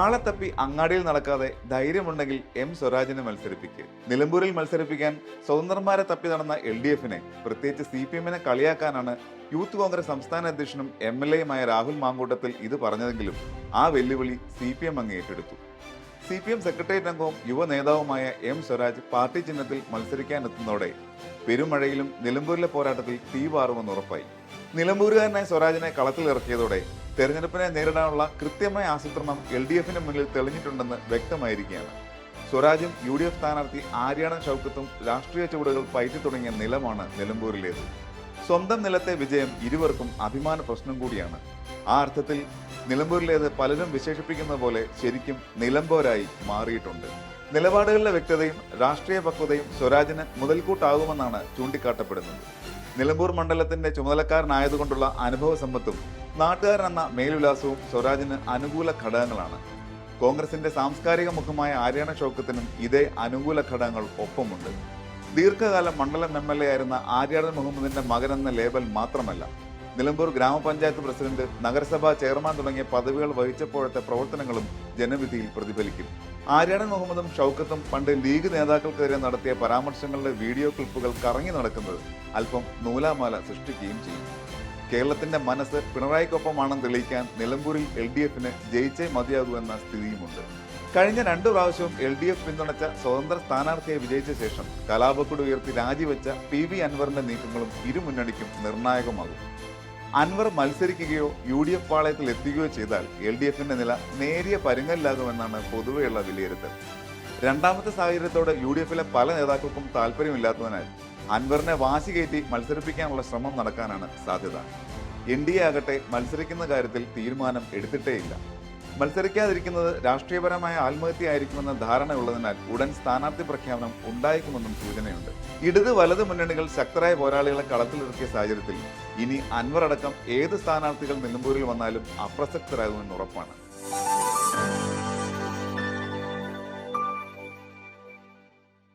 ആളെ തപ്പി അങ്ങാടിയിൽ നടക്കാതെ ധൈര്യമുണ്ടെങ്കിൽ എം സ്വരാജിനെ മത്സരിപ്പിക്കുക നിലമ്പൂരിൽ മത്സരിപ്പിക്കാൻ സ്വതന്ത്രന്മാരെ തപ്പി നടന്ന എൽ ഡി എഫിനെ പ്രത്യേകിച്ച് സി പി എമ്മിനെ കളിയാക്കാനാണ് യൂത്ത് കോൺഗ്രസ് സംസ്ഥാന അധ്യക്ഷനും എം എൽ എയുമായ രാഹുൽ മാങ്കൂട്ടത്തിൽ ഇത് പറഞ്ഞതെങ്കിലും ആ വെല്ലുവിളി സി പി എം അങ്ങ് ഏറ്റെടുത്തു. സി പി എം സെക്രട്ടേറിയറ്റ് അംഗവും യുവ നേതാവുമായ എം സ്വരാജ് പാർട്ടി ചിഹ്നത്തിൽ മത്സരിക്കാനെത്തുന്നതോടെ പെരുമഴയിലും നിലമ്പൂരിലെ പോരാട്ടത്തിൽ തീ വാറുമെന്ന് ഉറപ്പായി. നിലമ്പൂരുകാരനായ സ്വരാജിനെ കളത്തിലിറക്കിയതോടെ തെരഞ്ഞെടുപ്പിനെ നേരിടാനുള്ള കൃത്യമായ ആസൂത്രണം എൽ ഡി എഫിന് മുന്നിൽ തെളിഞ്ഞിട്ടുണ്ടെന്ന് വ്യക്തമായിരിക്കുകയാണ്. സ്വരാജും യു ഡി എഫ് സ്ഥാനാർത്ഥി ആര്യാടൻ ഷൗക്കത്തും രാഷ്ട്രീയ ചുവടുകൾ പയറ്റി തുടങ്ങിയ നിലമാണ് നിലമ്പൂരിലേത്. സ്വന്തം നിലത്തെ വിജയം ഇരുവർക്കും അഭിമാന പ്രശ്നം കൂടിയാണ്. ആ അർത്ഥത്തിൽ നിലമ്പൂരിലേത് പലരും വിശേഷിപ്പിക്കുന്ന പോലെ ശരിക്കും നിലമ്പോരായി മാറിയിട്ടുണ്ട്. നിലപാടുകളിലെ വ്യക്തതയും രാഷ്ട്രീയ പക്വതയും സ്വരാജിന് മുതൽക്കൂട്ടാകുമെന്നാണ് ചൂണ്ടിക്കാട്ടപ്പെടുന്നത്. നിലമ്പൂർ മണ്ഡലത്തിന്റെ ചുമതലക്കാരനായതുകൊണ്ടുള്ള അനുഭവ സമ്പത്തും നാട്ടുകാരെന്ന മേൽവിലാസവും സ്വരാജിന് അനുകൂല ഘടകങ്ങളാണ്. കോൺഗ്രസിന്റെ സാംസ്കാരിക മുഖമായ ആര്യാണ ഷൗക്കത്തിനും ഇതേ അനുകൂല ഘടകങ്ങൾ ഒപ്പമുണ്ട്. ദീർഘകാലം മണ്ഡലം എം എൽ എ ആയിരുന്ന ആര്യാടൻ മുഹമ്മദിന്റെ മകൻ എന്ന ലേബൽ മാത്രമല്ല നിലമ്പൂർ ഗ്രാമപഞ്ചായത്ത് പ്രസിഡന്റ് നഗരസഭാ ചെയർമാൻ തുടങ്ങിയ പദവികൾ വഹിച്ചപ്പോഴത്തെ പ്രവർത്തനങ്ങളും ജനവിധിയിൽ പ്രതിഫലിക്കും. ആര്യാടൻ മുഹമ്മദും ഷൗക്കത്തും പണ്ട് ലീഗ് നേതാക്കൾക്കെതിരെ നടത്തിയ പരാമർശങ്ങളുടെ വീഡിയോ ക്ലിപ്പുകൾ കറങ്ങി നടക്കുന്നത് അല്പം നൂലാമാല സൃഷ്ടിക്കുകയും ചെയ്യും. കേരളത്തിന്റെ മനസ്സ് പിണറായിക്കൊപ്പമാണെന്ന് തെളിയിക്കാൻ നിലമ്പൂരിൽ എൽ ഡി എഫിന് ജയിച്ചേ മതിയാകൂ എന്ന സ്ഥിതിയുമുണ്ട്. കഴിഞ്ഞ രണ്ടു പ്രാവശ്യവും എൽ ഡി എഫ് പിന്തുണച്ച സ്വതന്ത്ര സ്ഥാനാർത്ഥിയെ വിജയിച്ച ശേഷം കലാപക്കുട് ഉയർത്തി രാജിവെച്ച പി വി അൻവറിന്റെ നീക്കങ്ങളും ഇരുമുന്നണിക്കും നിർണായകമാകും. അൻവർ മത്സരിക്കുകയോ യു ഡി എഫ് പാളയത്തിൽ എത്തുകയോ ചെയ്താൽ എൽ ഡി എഫിന്റെ നില നേരിയ പരുങ്ങലിലാകുമെന്നാണ് പൊതുവെയുള്ള വിലയിരുത്തൽ. രണ്ടാമത്തെ സാഹചര്യത്തോട് യു ഡി എഫിലെ പല നേതാക്കൾക്കും താല്പര്യമില്ലാത്തതിനാൽ അൻവറിനെ വാശി കയറ്റി മത്സരിപ്പിക്കാനുള്ള ശ്രമം നടക്കാനാണ് സാധ്യത. എൻ ഡി എ ആകട്ടെ മത്സരിക്കുന്ന കാര്യത്തിൽ തീരുമാനം എടുത്തിട്ടേയില്ല. മത്സരിക്കാതിരിക്കുന്നത് രാഷ്ട്രീയപരമായ ആത്മഹത്യയായിരിക്കുമെന്ന ധാരണയുള്ളതിനാൽ ഉടൻ സ്ഥാനാർത്ഥി പ്രഖ്യാപനം ഉണ്ടായേക്കുമെന്നും സൂചനയുണ്ട്. ഇടത് വലത് മുന്നണികൾ ശക്തരായ പോരാളികളെ കളത്തിലിറക്കിയ സാഹചര്യത്തിൽ ഇനി അൻവർ അടക്കം ഏത് സ്ഥാനാർത്ഥികൾ നിലമ്പൂരിൽ വന്നാലും അപ്രസക്തരാകുമെന്ന് ഉറപ്പാണ്.